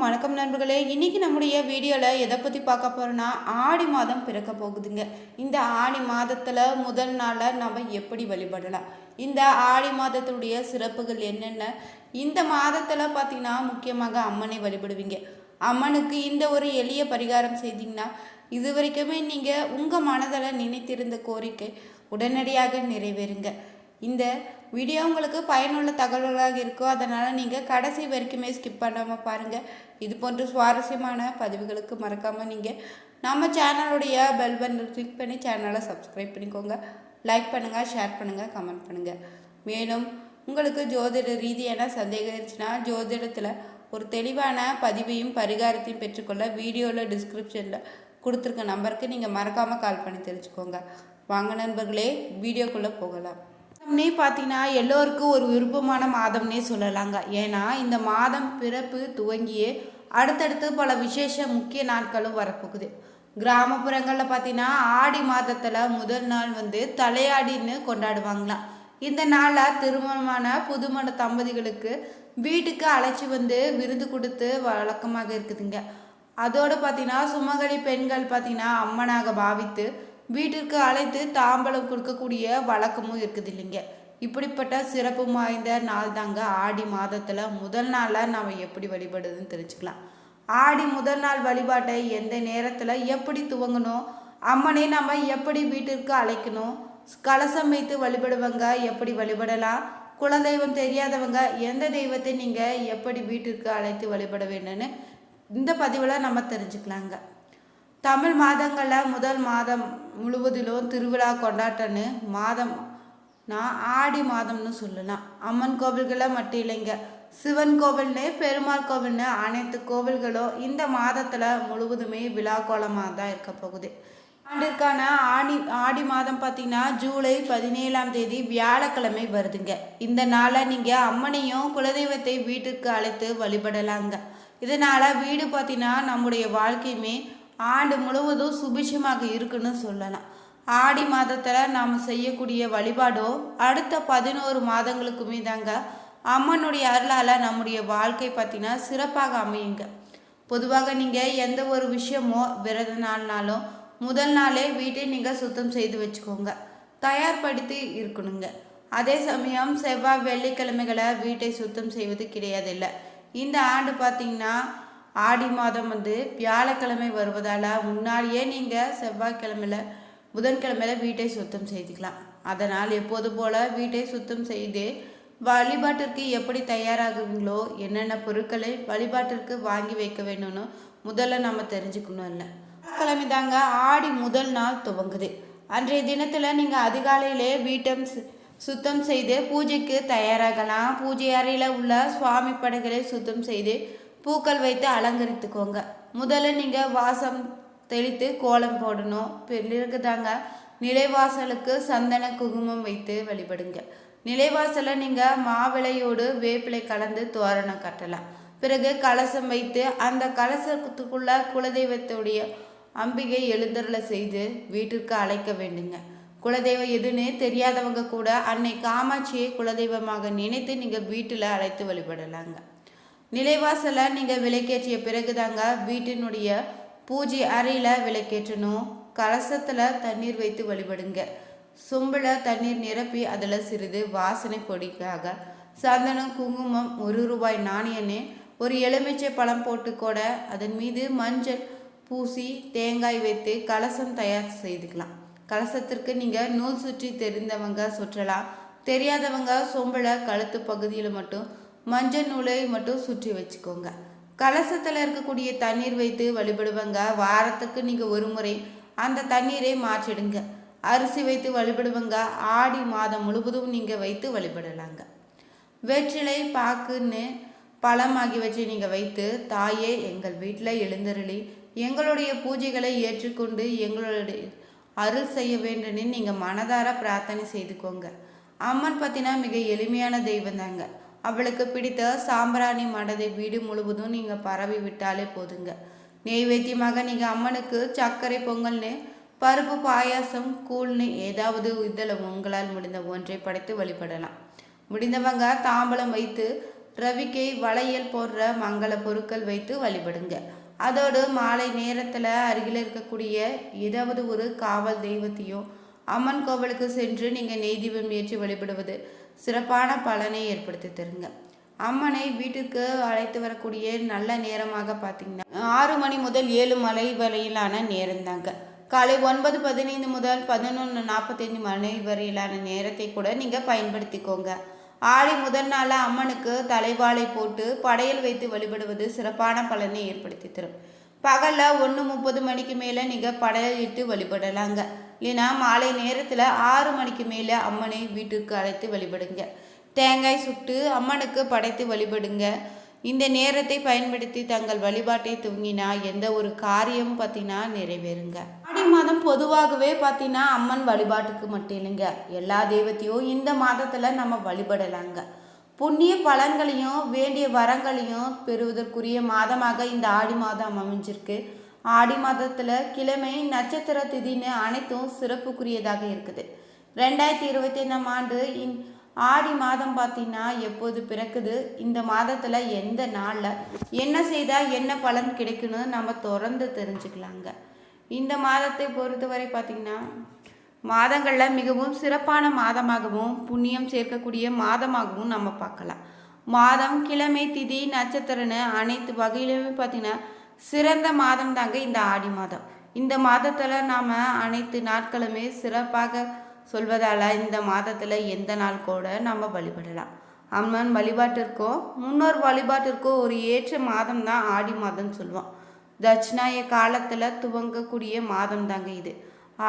அனைவருக்கும் வணக்கம் நண்பர்களே. இன்னைக்கு நம்முடைய வீடியோவில் எதை பற்றி பார்க்க போகிறோன்னா ஆடி மாதம் பிறக்க போகுதுங்க. இந்த ஆடி மாதத்தில் முதல் நாளில் நம்ம எப்படி வழிபடலாம்? இந்த ஆடி மாதத்துடைய சிறப்புகள் என்னென்ன? இந்த மாதத்தில் பார்த்தீங்கன்னா முக்கியமாக அம்மனை வழிபடுவீங்க. அம்மனுக்கு இந்த ஒரு எளிய பரிகாரம் செய்தீங்கன்னா இது வரைக்குமே நீங்கள் உங்கள் மனதில் நினைத்திருந்த கோரிக்கை உடனடியாக நிறைவேறுங்க. இந்த வீடியோ உங்களுக்கு பயனுள்ள தகவல்களாக இருக்கோ அதனால் நீங்கள் கடைசி வரைக்குமே ஸ்கிப் பண்ணாமல் பாருங்கள் இது போன்ற சுவாரஸ்யமான பதிவுகளுக்கு மறக்காமல் நீங்கள் நம்ம சேனலுடைய பெல் பட்டன் கிளிக் பண்ணி சேனலை சப்ஸ்கிரைப் பண்ணிக்கோங்க. லைக் பண்ணுங்கள் ஷேர் பண்ணுங்கள் கமெண்ட் பண்ணுங்கள் மேலும் உங்களுக்கு ஜோதிட ரீதியான சந்தேகம் இருந்துச்சுன்னா ஜோதிடத்தில் ஒரு தெளிவான பதிவையும் பரிகாரத்தையும் பெற்றுக்கொள்ள வீடியோவில் டிஸ்கிரிப்ஷனில் கொடுத்துருக்க நம்பருக்கு நீங்கள் மறக்காமல் கால் பண்ணி தெரிஞ்சுக்கோங்க. வாங்க நண்பர்களே வீடியோக்குள்ளே போகலாம். மாதம்னே பார்த்தீங்கன்னா எல்லோருக்கும் ஒரு விருப்பமான மாதம்னே சொல்லலாங்க. ஏன்னா இந்த மாதம் பிறப்பு துவங்கியே அடுத்தடுத்து பல விசேஷ முக்கிய நாட்களும் வரப்போகுது. கிராமப்புறங்களில் பார்த்தீங்கன்னா ஆடி மாதத்தில் முதல் நாள் வந்து தலையாடின்னு கொண்டாடுவாங்களாம் இந்த நாளில் திருமணமான புதுமண தம்பதிகளுக்கு வீட்டுக்கு அழைச்சி வந்து விருந்து கொடுத்து வழக்கமாக இருக்குதுங்க. அதோடு பார்த்தீங்கன்னா சுமகலி பெண்கள் பார்த்தீங்கன்னா அம்மனாக பாவித்து வீட்டிற்கு அழைத்து தாம்பலம் கொடுக்கக்கூடிய வழக்கமும் இருக்குது இல்லைங்க இப்படிப்பட்ட சிறப்பு வாய்ந்த நாள் தாங்க ஆடி மாதத்தில் முதல் நாளில் நாம் எப்படி வழிபடுதுன்னு தெரிஞ்சுக்கலாம். ஆடி முதல் நாள் வழிபாட்டை எந்த நேரத்தில் எப்படி துவங்கணும்? அம்மனை நம்ம எப்படி வீட்டிற்கு அழைக்கணும்? கலசம் வைத்து வழிபடுவங்க எப்படி வழிபடலாம்? குலதெய்வம் தெரியாதவங்க எந்த தெய்வத்தை நீங்கள் எப்படி வீட்டிற்கு அழைத்து வழிபட வேண்டும்னு இந்த பதிவில் நம்ம தெரிஞ்சுக்கலாங்க. தமிழ் மாதங்களில் முதல் மாதம் முழுவதிலும் திருவிழா கொண்டாட்டன்னு மாதம் நான் ஆடி மாதம்னு சொல்லலாம் அம்மன் கோவில்களை மட்டும் இல்லைங்க. சிவன் கோவில்னு பெருமாள் கோவில்னு அனைத்து கோவில்களும் இந்த மாதத்தில் முழுவதுமே விழா கோலமாக தான் இருக்க போகுது. ஆண்டிற்கான ஆடி ஆடி மாதம் பார்த்தீங்கன்னா ஜூலை பதினேழாம் தேதி வியாழக்கிழமை வருதுங்க. இந்த நாளை நீங்கள் அம்மனையும் குலதெய்வத்தை வீட்டுக்கு அழைத்து வழிபடலாங்க. இதனால் வீடு பார்த்தீங்கன்னா நம்முடைய வாழ்க்கையுமே ஆண்டு முழுவதும் சுபிஷமாக இருக்குன்னு சொல்லலாம். ஆடி மாதத்தில் நாம் செய்யக்கூடிய வழிபாடோ அடுத்த பதினோரு மாதங்களுக்குமே தாங்க அம்மனுடைய அருளால் நம்முடைய வாழ்க்கை பார்த்தீங்கன்னா சிறப்பாக அமையுங்க. பொதுவாக நீங்கள் எந்த ஒரு விஷயமோ விரத நாள்னாலும் முதல் நாளே வீட்டை நீங்கள் சுத்தம் செய்து வச்சுக்கோங்க. தயார்படுத்தி இருக்கணுங்க. அதே சமயம் செவ்வாய் வெள்ளிக்கிழமைகளை வீட்டை சுத்தம் செய்வது கிடையாதில்லை. இந்த ஆண்டு பார்த்தீங்கன்னா ஆடி மாதம் வந்து வியாழக்கிழமை வருவதால் முன்னாடியே நீங்கள் செவ்வாய்க்கிழமையில் புதன்கிழமையில் வீட்டை சுத்தம் செய்துக்கலாம். அதனால் எப்போது போல் வீட்டை சுத்தம் செய்து வழிபாட்டிற்கு எப்படி தயாராகுவீங்களோ என்னென்ன பொருட்களை வழிபாட்டிற்கு வாங்கி வைக்க வேணும்னு முதல்ல நம்ம தெரிஞ்சுக்கணும் இல்லை. கிழமை தாங்க ஆடி முதல் நாள் துவங்குது. அன்றைய தினத்தில் நீங்கள் அதிகாலையிலே வீட்டை சு- சுத்தம் செய்து பூஜைக்கு தயாராகலாம். பூஜை அறையில் உள்ள சுவாமி படங்களை சுத்தம் செய்து பூக்கள் வைத்து அலங்கரித்துக்கோங்க. முதல்ல நீங்கள் வாசம் தெளித்து கோலம் போடணும். பிறகு தாங்க நிலைவாசலுக்கு சந்தன குங்குமம் வைத்து வழிபடுங்க. நிலைவாசலை நீங்கள் மாவிளையோடு வேப்பிலை கலந்து தோரணம் கட்டலாம். பிறகு கலசம் வைத்து அந்த கலசத்துக்குள்ள குலதெய்வத்துடைய அம்பிகை எழுந்தருளை செய்து வீட்டிற்கு அழைக்க வேண்டுங்க. குலதெய்வம் எதுன்னு தெரியாதவங்க கூட அன்னை காமாட்சியை குலதெய்வமாக நினைத்து நீங்கள் வீட்டில் அழைத்து வழிபடலாங்க. நிலைவாசலை நீங்கள் விளக்கேற்றிய பிறகு தாங்க வீட்டினுடைய பூஜை அறையில் விளக்கேற்றணும் கலசத்தில் தண்ணீர் வைத்து வழிபடுங்க. சொம்பில் தண்ணீர் நிரப்பி அதில் சிறிது வாசனை பொடிக்காக. சந்தனம் குங்குமம் ஒரு ரூபாய் நாணயன்னு ஒரு எலுமிச்சை பழம் போட்டு கூட அதன் மீது மஞ்சள் பூசி தேங்காய் வைத்து கலசம் தயார் செய்துக்கலாம். கலசத்திற்கு நீங்கள் நூல் சுற்றி தெரிந்தவங்க சுற்றலாம். தெரியாதவங்க சொம்பில் கழுத்து பகுதியில் மட்டும் மஞ்சள் நூலை மட்டும் சுற்றி வச்சுக்கோங்க. கலசத்தில் இருக்கக்கூடிய தண்ணீர் வைத்து வழிபடுவங்க. வாரத்துக்கு நீங்கள் ஒரு முறை அந்த தண்ணீரை மாற்றிடுங்க. அரிசி வைத்து வழிபடுவங்க. ஆடி மாதம் முழுவதும் நீங்கள் வைத்து வழிபடலாங்க. வெற்றிலை பாக்குன்னு பழம் ஆகியவற்றை நீங்கள் வைத்து தாயே எங்கள் வீட்டில் எழுந்தருளி எங்களுடைய பூஜைகளை ஏற்றுக்கொண்டு எங்களுடைய அருள் செய்ய வேண்டும்னு நீங்கள் மனதார பிரார்த்தனை செய்துக்கோங்க. அம்மன் பற்றினா மிக எளிமையான தெய்வம் தாங்க அவளுக்கு பிடித்த சாம்பிராணி மடதை வீடு முழுவதும் நீங்கள் பரவி விட்டாலே போதுங்க. நெய்வேத்தியமாக நீங்கள் அம்மனுக்கு சர்க்கரை பொங்கல்னு பருப்பு பாயாசம் கூழ்னு ஏதாவது இதில் உங்களால் முடிந்த ஒன்றை படைத்து வழிபடலாம். முடிந்தவங்க தாம்பலம் வைத்து ரவிக்கை வளையல் போடுற மங்கள பொருட்கள் வைத்து வழிபடுங்க. அதோடு மாலை நேரத்தில் அருகில் இருக்கக்கூடிய ஏதாவது ஒரு காவல் தெய்வத்தையும் அம்மன் கோவிலுக்கு சென்று நீங்கள் நெய் தீபம் ஏற்றி வழிபடுவது சிறப்பான பலனை ஏற்படுத்தி தருங்க. அம்மனை வீட்டுக்கு அழைத்து வரக்கூடிய நல்ல நேரமாக பார்த்தீங்கன்னா ஆறு மணி முதல் ஏழு மலை வரையிலான நேரம் தாங்க. காலை ஒன்பது பதினைந்து முதல் பதினொன்று நாற்பத்தைந்து மணி வரையிலான நேரத்தை கூட நீங்கள் பயன்படுத்திக்கோங்க. ஆடி முதல் நாள் அம்மனுக்கு தலைவாழை போட்டு படையல் வைத்து வழிபடுவது சிறப்பான பலனை ஏற்படுத்தி தரும். பகலில் ஒன்று முப்பது மணிக்கு மேலே நீங்கள் படையல் இட்டு வழிபடலாங்க. இல்லைன்னா மாலை நேரத்தில் ஆறு மணிக்கு மேலே அம்மனை வீட்டுக்கு அழைத்து வழிபடுங்க. தேங்காய் சுட்டு அம்மனுக்கு படைத்து வழிபடுங்க. இந்த நேரத்தை பயன்படுத்தி தங்கள் வழிபாட்டை துவங்கினா எந்த ஒரு காரியமும் பார்த்தீங்கன்னா நிறைவேறுங்க. ஆடி மாதம் பொதுவாகவே பார்த்தீங்கன்னா அம்மன் வழிபாட்டுக்கு மட்டும் இல்லைங்க. எல்லா தெய்வத்தையும் இந்த மாதத்தில் நம்ம வழிபடலாங்க. புண்ணிய பலன்களையும் வேண்டிய வரங்களையும் பெறுவதற்குரிய மாதமாக இந்த ஆடி மாதம் அமைஞ்சிருக்கு. ஆடி மாதத்தில் கிழமை நட்சத்திர திதின்னு அனைத்தும் சிறப்புக்குரியதாக இருக்குது. ரெண்டாயிரத்தி இருபத்தி ஐந்தாம் ஆண்டு இன் ஆடி மாதம் பார்த்தீங்கன்னா எப்போது பிறக்குது? இந்த மாதத்தில் எந்த நாளில்? என்ன செய்தால் என்ன பலன் கிடைக்குன்னு நம்ம தொடர்ந்து தெரிஞ்சுக்கலாங்க. இந்த மாதத்தை பொறுத்தவரை பார்த்திங்கன்னா மாதங்களில் மிகவும் சிறப்பான மாதமாகவும் புண்ணியம் சேர்க்கக்கூடிய மாதமாகவும் நம்ம பார்க்கலாம். மாதம் கிழமை திதி நட்சத்திரன்னு அனைத்து வகையிலுமே பார்த்திங்கன்னா சிறந்த மாதம் தாங்க இந்த ஆடி மாதம். இந்த மாதத்தில் நாம் அனைத்து நாட்களுமே சிறப்பாக சொல்வதால் இந்த மாதத்தில் எந்த நாள் கூட நம்ம வழிபடலாம். அம்மன் வழிபாட்டிற்கோ முன்னோர் வழிபாட்டிற்கோ ஒரு ஏற்ற மாதம் தான் ஆடி மாதம் சொல்லுவோம். தட்சிணாய காலத்தில் துவங்கக்கூடிய மாதம் தாங்க இது.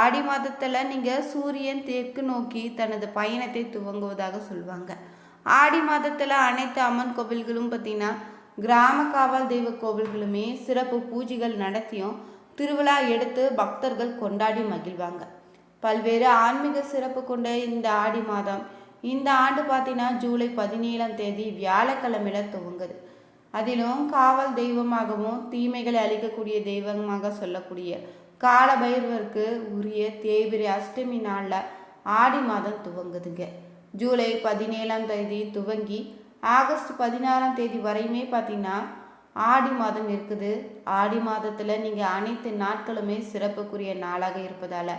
ஆடி மாதத்தில் நீங்கள் சூரியன் தெற்கு நோக்கி தனது பயணத்தை துவங்குவதாக சொல்லுவாங்க ஆடி மாதத்தில் அனைத்து அம்மன் கோவில்களும் பார்த்திங்கன்னா கிராம காவல் தெய்வ கோவில்களுமே சிறப்பு பூஜைகள் நடத்தியும் திருவிழா எடுத்து பக்தர்கள் கொண்டாடி மகிழ்வாங்க. பல்வேறு ஆன்மீக சிறப்பு கொண்ட இந்த ஆடி மாதம் இந்த ஆண்டு பார்த்தீங்கன்னா ஜூலை பதினேழாம் தேதி வியாழக்கிழமையில துவங்குது. அதிலும் காவல் தெய்வமாகவும் தீமைகளை அழிக்கக்கூடிய தெய்வமாக சொல்லக்கூடிய கால பைரவருக்கு உரிய தேய்பிரி அஷ்டமி நாளில் ஆடி மாதம் துவங்குதுங்க. ஜூலை பதினேழாம் தேதி துவங்கி ஆகஸ்ட் பதினாறாம் தேதி வரையுமே பார்த்தீங்கன்னா ஆடி மாதம் இருக்குது. ஆடி மாதத்தில் நீங்கள் அனைத்து நாட்களுமே சிறப்புக்குரிய நாளாக இருப்பதால்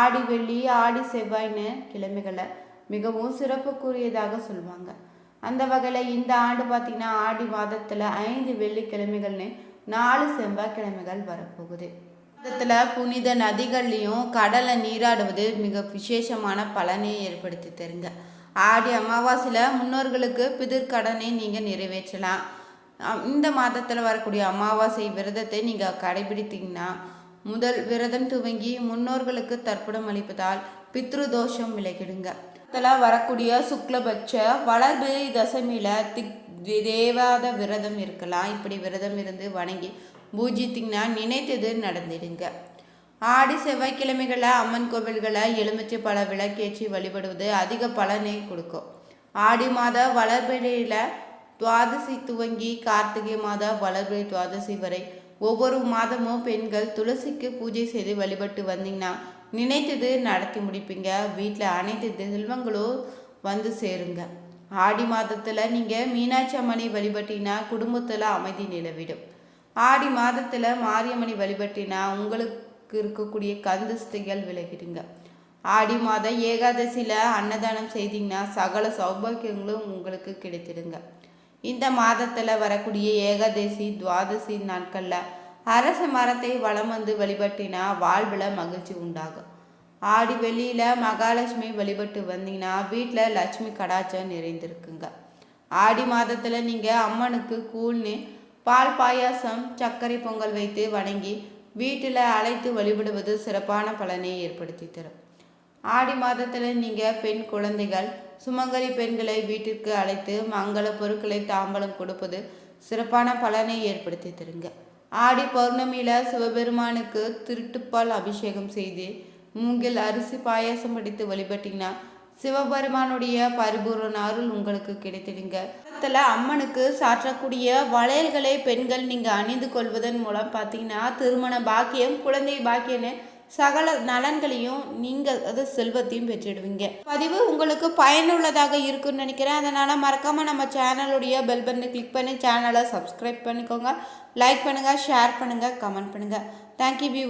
ஆடி வெள்ளி ஆடி செவ்வாய்னு கிழமைகளை மிகவும் சிறப்புக்குரியதாக சொல்லுவாங்க அந்த வகையில் இந்த ஆண்டு பார்த்திங்கன்னா ஆடி மாதத்தில் ஐந்து வெள்ளிக்கிழமைகள்னு நாலு செவ்வாய்க்கிழமைகள் வரப்போகுது. மாதத்தில் புனித நதிகள்லேயும் கடலை நீராடுவது மிக விசேஷமான பலனை ஏற்படுத்தி தருங்க. ஆடி அமாவாசையில் முன்னோர்களுக்கு பிதிர்கடனை நீங்கள் நிறைவேற்றலாம். இந்த மாதத்தில் வரக்கூடிய அமாவாசை விரதத்தை நீங்கள் கடைபிடித்தீங்கன்னா முதல் விரதம் துவங்கி முன்னோர்களுக்கு தர்ப்பணம் அளிப்பதால் பித்ரு தோஷம் விலகிடுங்க. அதில் வரக்கூடிய சுக்லபட்ச வளர்பிறை தசமியில் திக் தேவாத விரதம் இருக்கலாம். இப்படி விரதம் இருந்து வணங்கி பூஜித்திங்கன்னா நினைத்தது நடந்துடுங்க. ஆடி செவ்வாய்க்கிழமைகளில் அம்மன் கோவில்களை எலுமிச்சை பழ விளக்கேற்றி வழிபடுவது அதிக பலனை கொடுக்கும். ஆடி மாத வளர்பிறையில் துவாதசி துவங்கி கார்த்திகை மாத வளர்பிறை துவாதசி வரை ஒவ்வொரு மாதமும் பெண்கள் துளசிக்கு பூஜை செய்து வழிபட்டு வந்தீங்கன்னா நினைத்தது நடத்தி முடிப்பீங்க. வீட்டில் அனைத்து செல்வங்களும் வந்து சேருங்க. ஆடி மாதத்தில் நீங்கள் மீனாட்சி அம்மனை வழிபட்டினா குடும்பத்தில் அமைதி நிலவிடும். ஆடி மாதத்தில் மாரியம்மனை வழிபட்டினா உங்களுக்கு இருக்கக்கூடிய கந்துஸ்திகள் விலகிடுங்க. ஆடி மாதம் ஏகாதசியில் அன்னதானம் செய்தீங்கன்னா சகல சௌபாகியங்களும் உங்களுக்கு கிடைத்திடுங்க. இந்த மாதத்தில் வரக்கூடிய ஏகாதசி துவாதசி நாட்களில் அரச மரத்தை வளம் வந்து வழிபட்டினா வாழ்வில் மகிழ்ச்சி உண்டாகும். ஆடி வெளியில் மகாலட்சுமி வழிபட்டு வந்தீங்கன்னா வீட்டில் லட்சுமி கடாச்சம் நிறைந்திருக்குங்க. ஆடி மாதத்தில் நீங்கள் அம்மனுக்கு கூழ்னு பால் பாயாசம் சர்க்கரை பொங்கல் வைத்து வணங்கி வீட்டில் அழைத்து வழிபடுவது சிறப்பான பலனை ஏற்படுத்தி தரும். ஆடி மாதத்தில் நீங்கள் பெண் குழந்தைகள் சுமங்கலி பெண்களை வீட்டிற்கு அழைத்து மங்கள பொருட்களை தாம்பலம் கொடுப்பது சிறப்பான பலனை ஏற்படுத்தி தருங்க. ஆடி பௌர்ணமியில் சிவபெருமானுக்கு திருட்டுப்பால் அபிஷேகம் செய்து மூங்கில் அரிசி பாயாசம் படித்து வழிபட்டிங்கன்னா சிவபெருமானுடைய பரிபூர்ண அருள் உங்களுக்கு கிடைத்திடுங்க. காலத்தில் அம்மனுக்கு சாற்றக்கூடிய வளையல்களை பெண்கள் நீங்கள் அணிந்து கொள்வதன் மூலம் பார்த்தீங்கன்னா திருமண பாக்கியம் குழந்தை பாக்கியன்னு சகல நலன்களையும் நீங்கள் அது செல்வத்தையும் பெற்றிடுவீங்க. பதிவு உங்களுக்கு பயனுள்ளதாக இருக்குன்னு நினைக்கிறேன். அதனால் மறக்காமல் நம்ம சேனலுடைய பெல் பட்டனை கிளிக் பண்ணி சேனலை சப்ஸ்கிரைப் பண்ணிக்கோங்க. லைக் பண்ணுங்கள் ஷேர் பண்ணுங்கள் கமெண்ட் பண்ணுங்கள் தேங்க்யூ வியூ